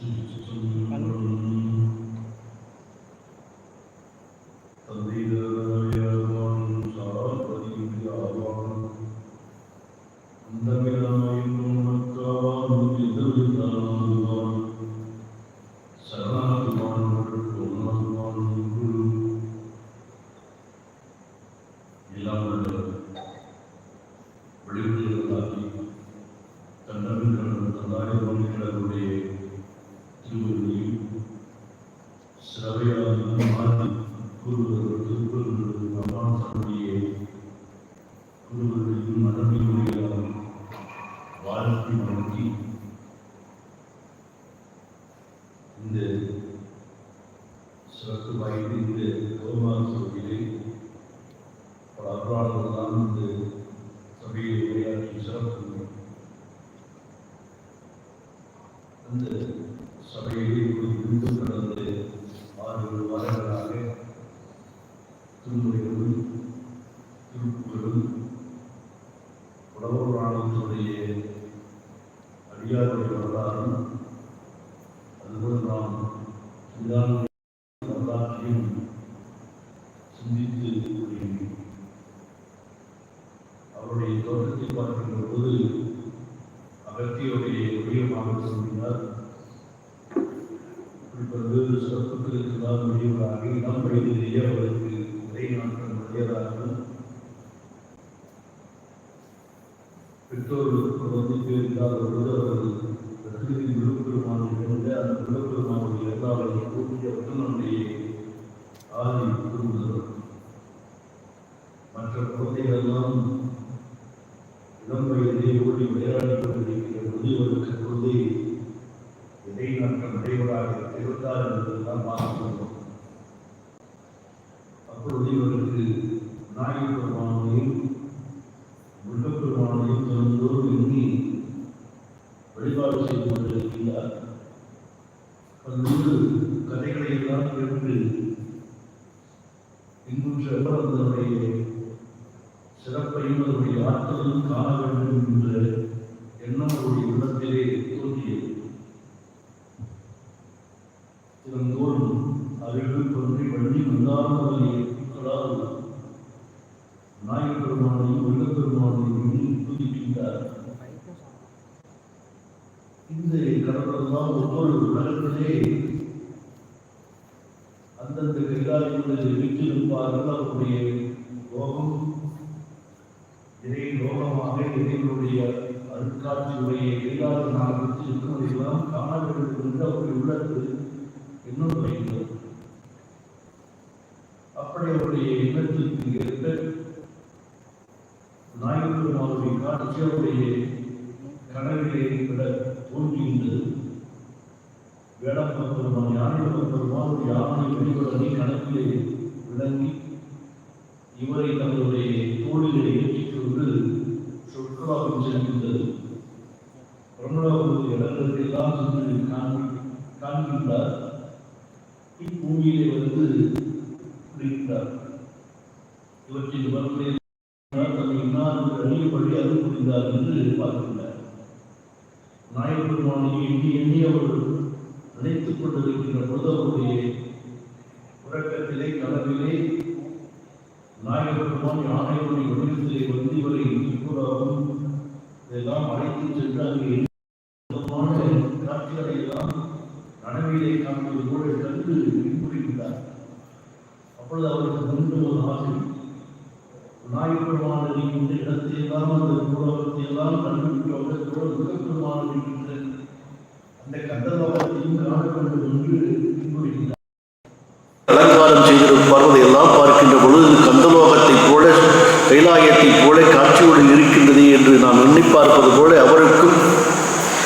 to, to, to பல்வேறு தான் உரியவராக இடம் வயதிலேயே அவருக்கு உரை நாட்டம் உடையதாகவும் பெற்றோர்களுக்கு வந்து பேரில்லாத பொழுது அவர்கள் பிரகிருதி விழுப்பெருமான் என்ற அந்த விழுப்பெருமானுடைய எல்லாரையும் கூட்டிய உடனுடைய ஆதி குடும்பம் மற்ற குழந்தைகளெல்லாம் இளம் வயதிலே ஓடி விளையாடி கொண்டிருக்கிற முதியவருக்கு குழந்தை இதை நாட்கள் நடைபெறாக இருந்தார் என்பதெல்லாம் பார்க்கிறோம் அப்பொழுது இவருக்கு நாயக பெருமானையும் முருகப்பெருமானையும் தினந்தோறும் எண்ணி வழிபாடு செய்து கொண்டிருக்கிறார் பல்வேறு கதைகளை எல்லாம் கேட்டு இங்குற்ற அதனுடைய சிறப்பையும் அதனுடைய ஆற்றலும் காண வேண்டும் என்ற எண்ணம் அவருடைய உள்ளத்திலே தோன்றியது தினந்தோறும் அருகில் தோன்றி வள்ளி வந்தாமல் மக்களால் வெள்ளப்பெருமானையும் இந்த ஒவ்வொரு உலகத்திலே அந்தந்த கைகாரியங்களில் வீட்டிருப்பார்கள் அவருடைய லோகம் இறை லோகமாக இறைவனுடைய அருட்காட்சியுடைய கைகால நாளுக்கு இருக்கிறதெல்லாம் காண வேண்டும் என்று அவருடைய வைக்கிறது அப்படி அவருடைய எண்ணத்திற்கு ஏற்ப நாயகருமாவுடைய காட்சி அவருடைய கனவிலே விட தோன்றுகின்றது. வேடப்ப பெருமான் யானைப்ப பெருமான் ஒரு யானை வெளிவடனே கணக்கிலே விளங்கி இவரை தங்களுடைய தோழிலே ஏற்றிக்கொண்டு கொண்டு சொற்களாகும் செல்கின்றது. பிரம்மலோகத்துடைய இடங்களுக்கெல்லாம் சென்று காண்கின்றார். இப்பூமியிலே வந்து புரிகின்றார் இவற்றின் மறுபடியும் தன்னை இன்னாருக்கு அழியபடி அருள் புரிந்தார் என்று பார்க்கின்றார் நாயகப்பெருமானை எண்ணி எண்ணி அவர் நினைத்துக் கொண்டிருக்கின்ற பொழுது அவருடைய உறக்கத்திலே கனவிலே நாயகப்பெருமான் யானையுடைய வடிவத்திலே வந்து இவரை இப்போதாகவும் இதெல்லாம் அழைத்து சென்று அங்கு காட்சிகளை எல்லாம் நனவிலே காண்பது போல கண்டு பின்புறுகிறார் அப்பொழுது அவருக்கு முன்பு ஒரு ஆசை நாயப்பெருமானது இந்த இடத்தை எல்லாம் அந்த உலகத்தை எல்லாம் கண்டுபிடித்தோடு முகப்பெருமான் இருக்கின்ற அந்த கந்தலோகத்தையும் காண வேண்டும் என்று பின்புறுகிறார் அலங்காரம் செய்திருப்பார்கள் எல்லாம் பார்க்கின்ற பொழுது கந்தலோகத்தை போல கைலாயத்தைப் போல காட்சியோடு இருக்கின்றது என்று நாம் எண்ணி பார்ப்பது போல அவருக்கும்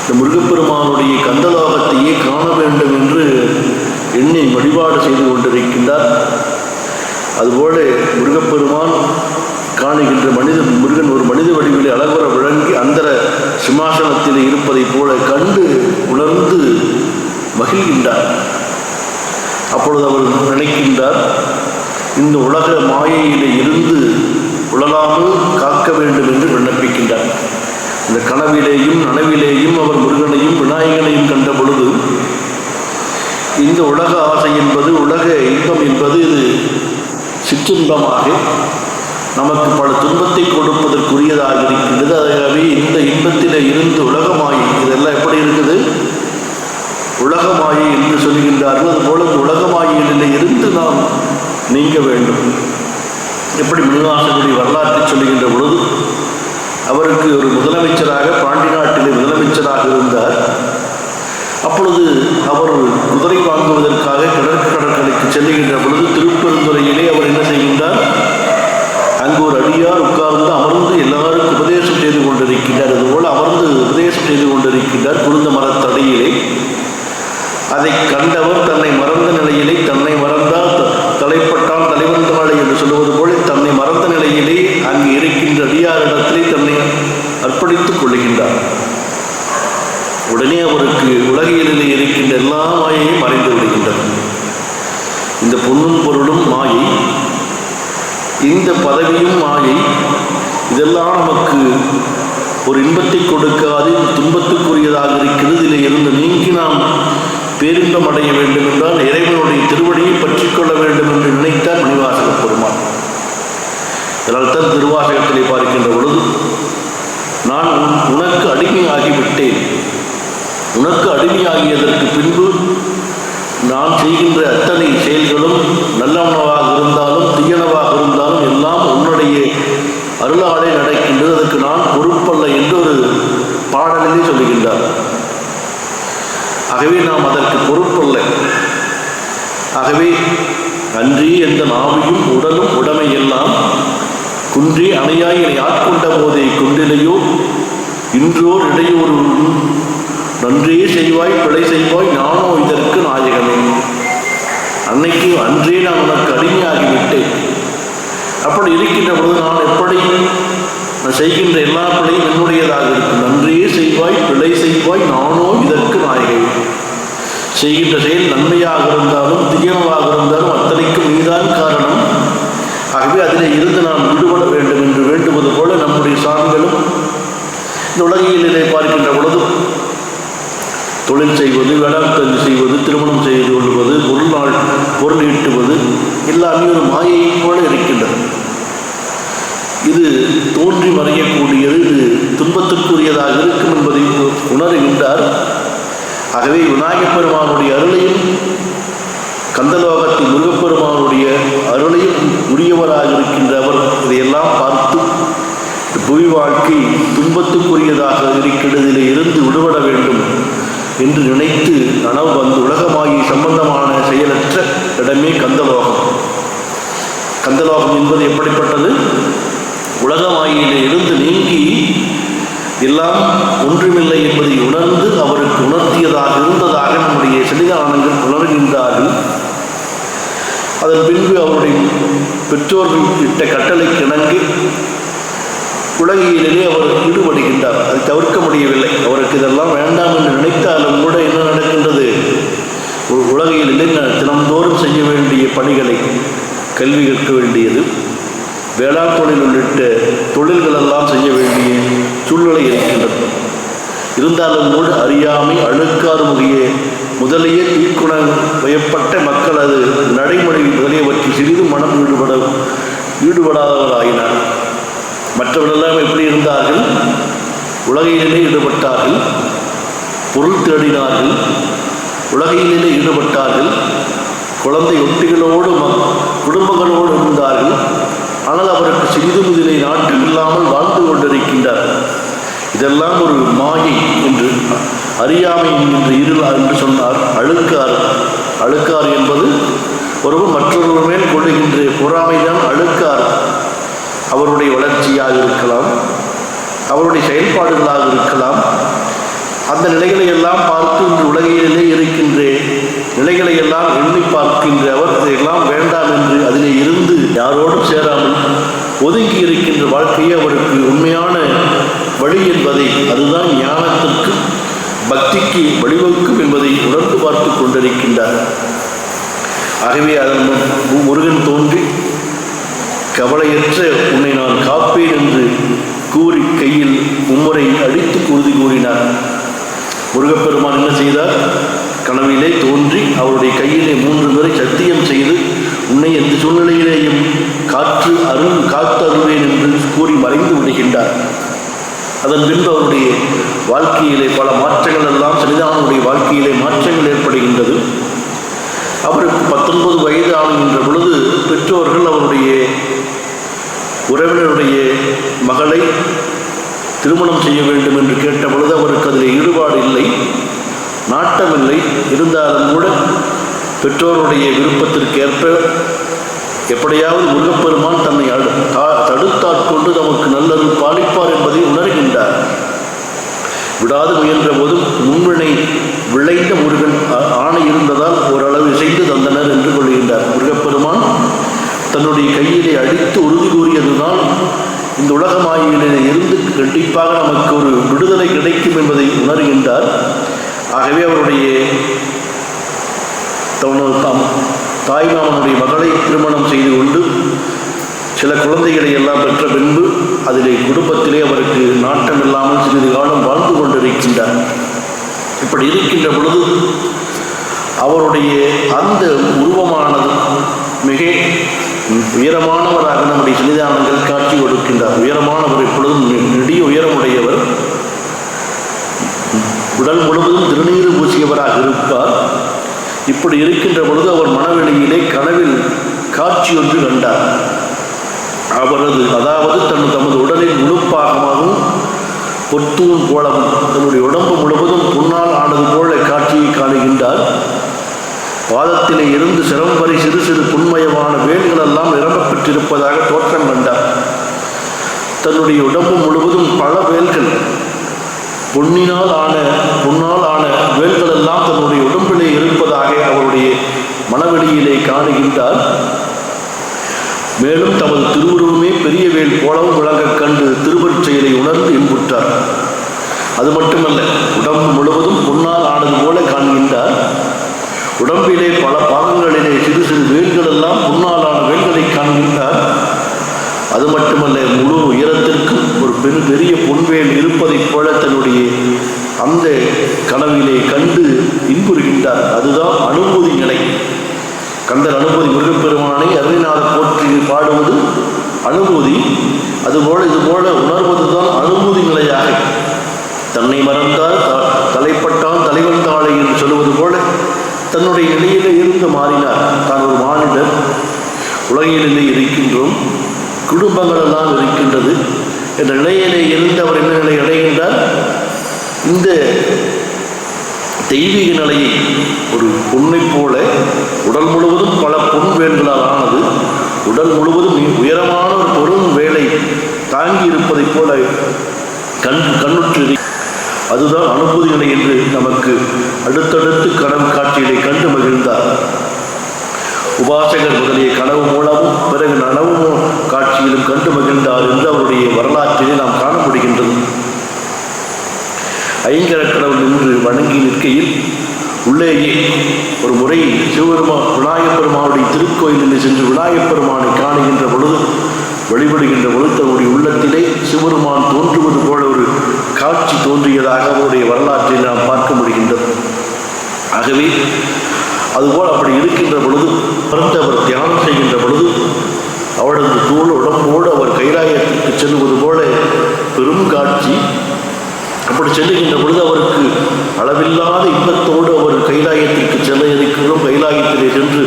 இந்த முருகப்பெருமானுடைய கந்தலோகத்தையே காண வேண்டும் என்று எண்ணி வழிபாடு செய்து கொண்டிருக்கின்றார். அதுபோல முருகப்பெருமான் காணுகின்ற மனித முருகன் ஒரு மனித வடிவில் அழகுற விளங்கி அந்தர சிம்மாசனத்தில் இருப்பதைப் போல கண்டு உணர்ந்து மகிழ்கின்றார். அப்பொழுது அவர் நினைக்கின்றார் இந்த உலக மாயையிலே இருந்து உழலாமல் காக்க வேண்டும் என்று விண்ணப்பிக்கின்றார். இந்த கனவிலேயும் நனவிலேயும் அவர் முருகனையும் விநாயகனையும் கண்ட பொழுது இந்த உலக ஆசை என்பது உலக இன்பம் என்பது இது சிற்றின்பமாக நமக்கு பல துன்பத்தை கொடுப்பதற்குரியதாக இருக்கின்றது. ஆகவே இந்த இன்பத்தில் இருந்து உலகமாயி இதெல்லாம் எப்படி இருக்குது? உலகமாயி என்று சொல்கின்றார்கள். அதுபோல இந்த உலகமாயிலே இருந்து நாம் நீங்க வேண்டும். எப்படி மிருகாசனுடைய வரலாற்றை சொல்லுகின்ற பொழுது அவருக்கு ஒரு முதலமைச்சராக பாண்டி நாட்டிலே முதலமைச்சராக இருந்தார். அப்பொழுது அவர் குதிரை வாங்குவதற்காக கடற்கடற்கரைக்கு செல்லுகின்ற பொழுது திருப்பெருந்துறையிலே அவர் என்ன செய்கின்றார்? அங்கு ஒரு அடியார் உட்கார்ந்து அமர்ந்து எல்லாருக்கும் உபதேசம் செய்து கொண்டிருக்கின்றார். அதுபோல் அமர்ந்து உபதேசம் செய்து கொண்டிருக்கின்றார். குருந்த மரத்தடியிலே. அதை கண்டவர் தன் மறந்த நிலையிலே தன்னை மறந்தால் த- தலைப்பட்டால் தலைவன் தாழை என்று சொல்லுவது போல தன்னை மறந்த நிலையிலே அங்கு இருக்கின்ற அடியாரிடத்திலே தன்னை அர்ப்பணித்துக் கொள்ளுகின்றார் உடனே அவருக்கு உலகியலிலே இருக்கின்ற எல்லா மாயையும் மறைந்து விடுகின்றது இந்த பொன்னும் பொருளும் மாயை இந்த பதவியும் மாயை. இதெல்லாம் நமக்கு ஒரு இன்பத்தை கொடுக்காது துன்பத்துக்குரியதாக இருக்கிறது இதில் இருந்து நீங்கி நாம் பேரின்பம் அடைய வேண்டும் என்றால் இறைவனுடைய திருவடியை பற்றிக் கொள்ள வேண்டும் என்று நினைத்தார் மணிவாசக பெருமான். இதனால் தான் திருவாசகத்திலே பார்க்கின்ற பொழுது நான் உனக்கு அடிமையாகிவிட்டேன் உனக்கு அடிமையாகியதற்கு பின்பு நான் செய்கின்ற அத்தனை செயல்களும் நல்லவனவாக இருந்தாலும் தீயனவாக அருளாலே நடக்கின்றது அதற்கு நான் பொறுப்பல்ல என்று ஒரு பாடலிலே சொல்லுகின்றார். ஆகவே நாம் அதற்கு பொறுப்பல்ல. ஆகவே அன்றி எந்த நாவையும் உடலும் உடமையெல்லாம் குன்றி அணையாய் என்னை ஆட்கொண்ட போதே குன்றிலையோ இன்றோர் இடையோர் நன்றே செய்வாய் பிழை செய்வாய் நானோ இதற்கு நாயகமே. அன்னைக்கு அன்றே நான் உனக்கு அடிமையாகிவிட்டேன். அப்படி இருக்கின்ற பொழுது நான் எப்படி நான் செய்கின்ற எல்லா பிழையும் என்னுடையதாக இருக்கும். நன்றியே செய்வாய் பிழை செய்வாய் நானோ இதற்கு நாயகை செய்கின்ற செயல் நன்மையாக இருந்தாலும் தீயமாக இருந்தாலும் அத்தனைக்கும் நீதான் காரணம். ஆகவே அதில் இருந்து நாம் விடுபட வேண்டும் என்று வேண்டுவது போல நம்முடைய சாமிகளும் இந்த உலகியலிலே பார்க்கின்ற பொழுது தொழில் செய்வது வேளாண்மை செய்வது திருமணம் செய்து கொள்வது பொருள் பொருள் ஈட்டுவது எல்லாமே ஒரு மாயையை போல இருக்கின்றது. இது தோன்றி மறையக்கூடியது இது துன்பத்துக்குரியதாக இருக்கும் என்பதை உணர்கின்றார். ஆகவே விநாயகப் பெருமானுடைய அருளையும் கந்தலோகத்தில் முருகப்பெருமானுடைய அருளையும் உரியவராக இருக்கின்ற அவர் இதையெல்லாம் பார்த்து புவி வாழ்க்கை துன்பத்துக்குரியதாக இருக்கின்றதிலே இருந்து விடுபட வேண்டும். என்று நினைத்து நனவு வந்து உலகமாகி சம்பந்தமான செயலற்ற இடமே கந்தலோகம். கந்தலோகம் என்பது எப்படிப்பட்டது? உலகமாயிலே இருந்து நீங்கி எல்லாம் ஒன்றுமில்லை என்பதை உணர்ந்து அவருக்கு உணர்த்தியதாக இருந்ததாக நம்முடைய செடிகானங்கள் உணர்கின்றார்கள். அதன் பின்பு அவருடைய பெற்றோர்கள் இட்ட கட்டளை இணங்கி உலகியலிலே அவர் ஈடுபடுகின்றார். அதை தவிர்க்க முடியவில்லை. அவருக்கு இதெல்லாம் வேண்டாம் என்று நினைத்தாலும் கூட என்ன நடக்கின்றது? ஒரு உலகியலிலே ந- தினம்தோறும் செய்ய வேண்டிய பணிகளை கல்வி கற்க வேண்டியது வேளாண் தொழில் உள்ளிட்ட தொழில்களெல்லாம் செய்ய வேண்டிய சூழ்நிலை இருக்கின்றது. இருந்தாலும் கூட அறியாமை அழுக்காறு முறையே முதலிய தீக்குண வயப்பட்ட மக்கள் அது நடைமுறை முதலியவற்றில் சிறிது மனம் ஈடுபட ஈடுபடாதவராயினார். மற்றவர்களெல்லாம் எப்படி இருந்தார்கள்? உலகையிலே ஈடுபட்டார்கள். பொருள் தேடினார்கள். உலகையிலே ஈடுபட்டார்கள். குழந்தை ஒட்டிகளோடு ம- குடும்பங்களோடு இருந்தார்கள். ஆனால் அவருக்கு சிறிது முதலை நாட்டு இல்லாமல் வாழ்ந்து கொண்டிருக்கின்றார். இதெல்லாம் ஒரு மாயை என்று அறியாமை என்று இருள் என்று சொன்னார். அழுக்கார் அழுக்கார் என்பது ஒருவர் மற்றொருவர் மேல் கொள்ளுகின்ற பொறாமைதான் அவருடைய வளர்ச்சியாக இருக்கலாம் அவருடைய செயல்பாடுகளாக இருக்கலாம். அந்த நிலைகளை எல்லாம் பார்த்து இன்று உலகிலே இருக்கின்ற நிலைகளை எல்லாம் எண்ணி பார்க்கின்ற அவர் இதையெல்லாம் வேண்டாம் என்று அதிலே இருந்து யாரோடும் சேராமல் ஒதுங்கி இருக்கின்ற வாழ்க்கையே அவருக்கு உண்மையான வழி என்பதை அதுதான் ஞானத்திற்கு பக்திக்கு வழிவகுக்கும் என்பதை உணர்ந்து பார்த்து கொண்டிருக்கின்றார். ஆகவே அதன் முருகன் தோன்றி கவலையற்ற உன்னை நான் காப்பேன் என்று கூறி கையில் உம்மரை அடித்து உறுதி கூறினார். முருகப்பெருமான் என்ன செய்தார்? கனவிலே தோன்றி அவருடைய கையிலே மூன்று முறை சத்தியம் செய்து உன்னை எந்த சூழ்நிலையிலேயும் காற்று அருள் காத்து அருள்வேன் என்று கூறி மறைந்து விடுகின்றார். அதன் பின்பு அவருடைய வாழ்க்கையிலே பல மாற்றங்கள் எல்லாம் சன்னிதானனுடைய வாழ்க்கையிலே மாற்றங்கள் ஏற்படுகின்றது. அவருக்கு பத்தொன்பது வயது ஆளுகின்ற பொழுது பெற்றோர்கள் அவருடைய உறவினருடைய மகளை திருமணம் செய்ய வேண்டும் என்று கேட்ட பொழுது அவருக்கு அதில் ஈடுபாடு இல்லை நாட்டமில்லை. இருந்தாலும் கூட பெற்றோருடைய விருப்பத்திற்கேற்ப எப்படியாவது முருகப்பெருமான் தன்னை அடு- தடுத்தாட்கொண்டு நமக்கு நல்லது பாலிப்பார் என்பதை உணர்கின்றார். விடாது முயன்ற போதும் முன்வினை விளைந்த முருகன் ஆணை இருந்ததால் ஓரளவு இசைந்து தந்தனர் என்று கொள்கின்றார். முருகப்பெருமான் தன்னுடைய கையிலே அடித்து உறுதி கூறி இந்த உலக இருந்து கண்டிப்பாக நமக்கு ஒரு விடுதலை கிடைக்கும் என்பதை உணர்கின்றார். ஆகவே அவருடைய தவனது தாம் தாய்மாமனுடைய மகளை திருமணம் செய்து கொண்டு சில குழந்தைகளை எல்லாம் பெற்ற பின்பு அதிலே குடும்பத்திலே அவருக்கு நாட்டம் இல்லாமல் சிறிது காலம் வாழ்ந்து கொண்டிருக்கின்றார். இப்படி இருக்கின்ற பொழுது அவருடைய அந்த உருவமானது மிக உயரமானவராக நம்முடைய சன்னிதானங்கள் காட்சி கொடுக்கின்றன. இப்படி இருக்கின்ற பொழுது அவர் மனவெளியிலே கனவில் காட்சி ஒன்று கண்டார். அவரது அதாவது தன் தமது உடலின் முழுப்பாகமாகவும் பொத்தூன் கோலம் தன்னுடைய உடம்பு முழுவதும் புன்னால் ஆனது போல காட்சியை காணுகின்றார். பாதத்திலே இருந்து சிரம் வரை சிறு சிறு புன்மயமான வேல்கள் எல்லாம் நிரம்பப்பெற்றிருப்பதாக தோற்றம் கண்டார். தன்னுடைய உடம்பு முழுவதும் பல வேல்கள் பொன்னினால் ஆன பொன்னால் ஆன வேல்கள் எல்லாம் தன்னுடைய உடம்பிலே இருப்பதாக அவருடைய மனவெளியிலே காணுகின்றார். மேலும் தமது திருவுருவமே பெரிய வேல் போலவும் விளங்க கண்டு திருவருட் செயலை உணர்ந்து இன்புற்றார். அது மட்டுமல்ல உடம்பு முழுவதும் பொன்னால் ஆனது போல காண்கின்றார். உடம்பிலே பல பாகங்களிலே சிறு சிறு வேல்கள் எல்லாம் பொன்னாலான வேல்களை காண்கின்றார். அது மட்டுமல்ல முழு உயரத்தில் பெரிய பொன்வேல் இருப்பதைப் போல தன்னுடைய அந்த கனவிலே கண்டு இன்புறுகின்றார். அதுதான் அனுபூதி நிலை. கந்தர் அனுபூதி முருகப்பெருமானை அருணிநாத போற்றி பாடுவது அனுபூதி அதுபோல இதுபோல உணர்வது தான் அனுபூதி நிலையாக. தன்னை மறந்தால் த- தலைப்பட்டான் தலைவன் தாளை என்று சொல்வது போல தன்னுடைய நிலையிலே இருந்து மாறினார். தான் ஒரு மானிடர். உலகிலே இருக்கின்றோம். குடும்பங்கள் என்ற நிலையிலே இருந்து அவர் என்ன நிலை அடைகின்றார்? இந்த தெய்வீக நிலையை ஒரு பொன்னைப் போல உடல் முழுவதும் பல பொன் வேல்களால் ஆனது உடல் முழுவதும் மிக உயரமான ஒரு பொருள் வேலை தாங்கி இருப்பதைப் போல கண் கண்ணுற்று அதுதான் அனுபூதி நிலை என்று நமக்கு அடுத்தடுத்து கனவு காட்சிகளை கண்டு மகிழ்ந்தார். உபாசகர் முதலிய கனவு மூலமும் பிறகு நனவும் காட்சியிலும் கண்டு மகிழ்ந்தார் என்று அவருடைய வரலாற்றிலே நாம் காண முடிகின்றது ஐங்கரக் கடவுள் நின்று வணங்கி நிற்கையில் உள்ளேயே ஒரு முறை சிவபெருமா விநாயகப் பெருமானுடைய திருக்கோயிலில் சென்று விநாயகப் பெருமானை காணுகின்ற பொழுது வழிபடுகின்ற பொழுது தன்னுடைய உள்ளத்திலே சிவபெருமான் தோன்றுவது போல ஒரு காட்சி தோன்றியதாக அவருடைய வரலாற்றை நாம் பார்க்க முடிகின்றது. ஆகவே அதுபோல் அப்படி இருக்கின்ற பொழுது மருந்து அவர் தியானம் செய்கின்ற பொழுது அவரது தூள் உடம்போடு அவர் கைலாயத்திற்கு செல்வது போல பெரும் காட்சி. அப்படி செல்லுகின்ற பொழுது அவருக்கு அளவில்லாத இன்பத்தோடு அவர் கைலாயத்திற்கு செல்ல இருக்கின்றோம் கைலாயத்திலே சென்று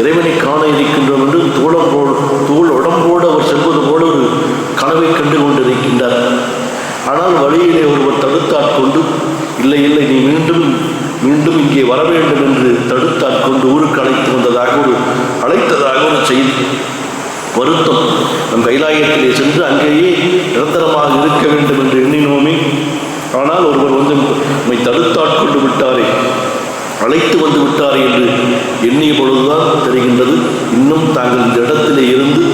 இறைவனை காண இருக்கின்றோம் என்று தூளம் போல் தூள் உடம்போடு அவர் செல்வது போல ஒரு கனவை கண்டு கொண்டிருக்கின்றார். ஆனால் வழியிலே ஒருவர் தடுத்தாட்கொண்டு இல்லை இல்லை நீ மீண்டும் மீண்டும் இங்கே வர வேண்டும் என்று தடுத்தாட்கொண்டு ஊருக்கு அழைத்து வந்ததாக ஒரு அழைத்ததாக ஒரு செய்தி. வருத்தம். நம் கைலாயத்திலே சென்று அங்கேயே நிரந்தரமாக இருக்க வேண்டும் என்று எண்ணினோமே. ஆனால் ஒருவர் வந்து நம்மை தடுத்தாட்கொண்டு விட்டாரே. அழைத்து வந்து விட்டாரே என்று எண்ணிய பொழுதுதான் தெரிகின்றது. இன்னும் தாங்கள் இந்த இடத்திலே இருந்து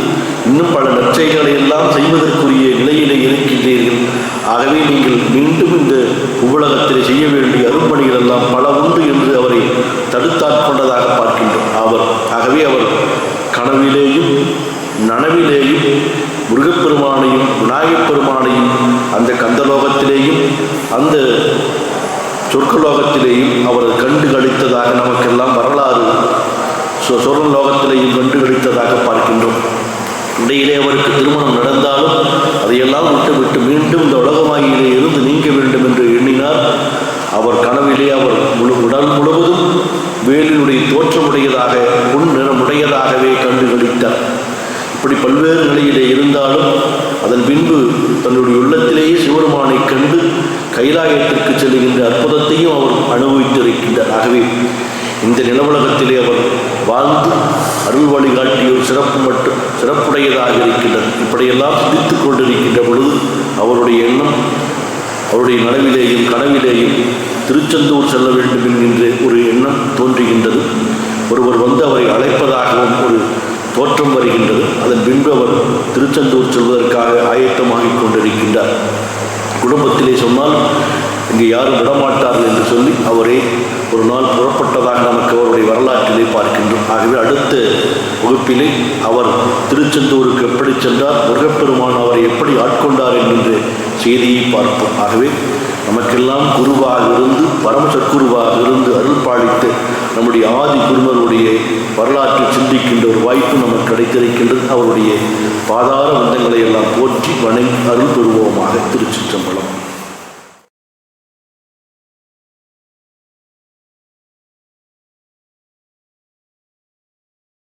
இன்னும் பல நற்செய்களை எல்லாம் செய்வதற்குரிய நிலையிலே இருக்கின்றீர்கள். ஆகவே நீங்கள் மீண்டும் இந்த உலகத்திலே செய்ய வேண்டிய அரும்பணிகள் எல்லாம் பல உண்டு என்று அவரை தடுத்தாட்கொண்டதாக பார்க்கின்றோம். அவர் ஆகவே அவர் கனவிலேயும் நனவிலேயும் முருகப்பெருமானையும் விநாயகப் பெருமானையும் அந்த கந்தலோகத்திலேயும் அந்த சொர்க்கலோகத்திலேயும் அவர் கண்டு கழித்ததாக நமக்கெல்லாம் வரலாறு சொ- சொர்ணலோகத்திலேயும் கண்டு கழித்ததாக பார்க்கின்றோம். இடையிலே அவருக்கு திருமணம் நடந்தாலும் அதையெல்லாம் விட்டுவிட்டு மீண்டும் இந்த உலகமாகியிலே இருந்து நீங்க வேண்டும் என்று எண்ணினார். அவர் கனவிலே அவர் முழு உடல் முழுவதும் வேலினுடைய தோற்றமுடையதாக பொன் நிறமுடையதாகவே கண்டுகளித்தார். இப்படி பல்வேறு நிலையிலே இருந்தாலும் அதன் பின்பு தன்னுடைய உள்ளத்திலேயே சிவருமானை கண்டு கைலாயத்திற்கு செல்லுகின்ற அற்புதத்தையும் அவர் அனுபவித்திருக்கின்றார். ஆகவே இந்த நிலவுலகத்திலே அவர் வாழ்ந்து அருள் வழிகாட்டிய ஒரு சிறப்பு மட்டும் சிறப்புடையதாக இருக்கின்றது இப்படியெல்லாம் சிந்தித்துக் கொண்டிருக்கின்ற பொழுது அவருடைய எண்ணம் அவருடைய நனவிலேயும் கனவிலேயும் திருச்செந்தூர் செல்ல வேண்டும் என்கின்ற ஒரு எண்ணம் தோன்றுகின்றது. ஒருவர் வந்து அவரை அழைப்பதாகவும் ஒரு தோற்றம் வருகின்றது. அதன் பின்பு அவர் திருச்செந்தூர் செல்வதற்காக ஆயத்தமாகிக் கொண்டிருக்கின்றார். குடும்பத்திலே சொன்னால் இங்கே யாரும் விடமாட்டார்கள் என்று சொல்லி அவரே ஒரு நாள் புறப்பட்டதாக நமக்கு அவருடைய வரலாற்றிலே பார்க்கின்றோம். ஆகவே அடுத்த வகுப்பிலே அவர் திருச்செந்தூருக்கு எப்படி சென்றார் முருகப்பெருமான் அவரை எப்படி ஆட்கொண்டார் என்கின்ற செய்தியை பார்ப்போம். ஆகவே நமக்கெல்லாம் குருவாக இருந்து பரம சற்குருவாக இருந்து அருள் பாலித்து நம்முடைய ஆதி குருமருடைய வரலாற்றை சிந்திக்கின்ற ஒரு வாய்ப்பு நமக்கு கிடைத்திருக்கின்றது. அவருடைய பாதார வந்தங்களை எல்லாம் போற்றி வணங்கி அருள் பெறுவோமாக திருச்சிற்றம்பலம்.